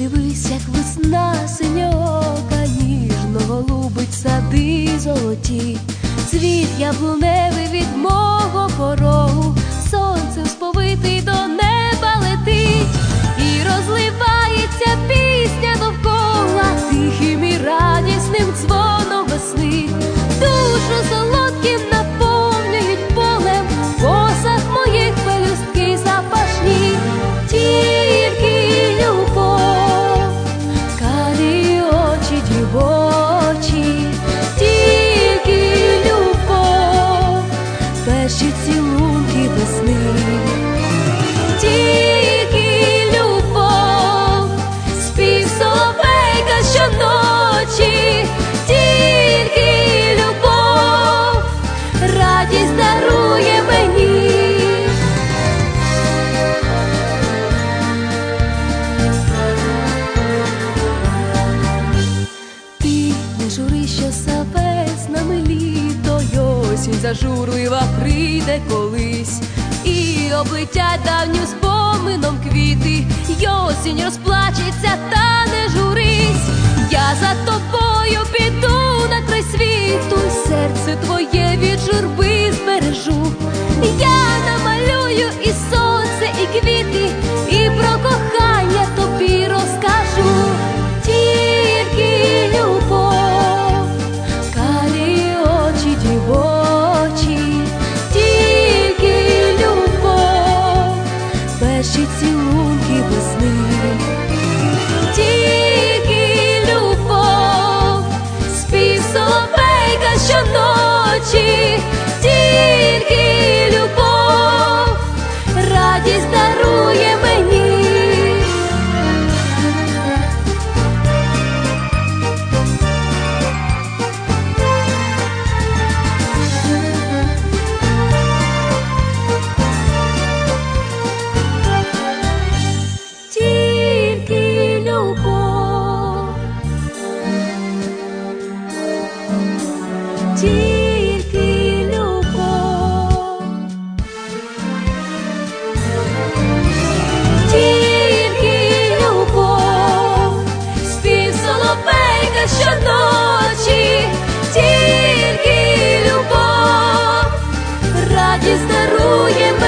Ось як весна синьока ніжно голубить сади золоті, цвіт яблуневий від мого порогу, сонцем сповитий до перші цілунки весни, осінь зажурлива прийде колись, і облетять давнім спомином квіти, й осінь розплачеться, та не журись, я за тобою піду на край світу, серце твоє від журби збережу, я намалюю і сонце, і квіти, і про кохання. радість дарує.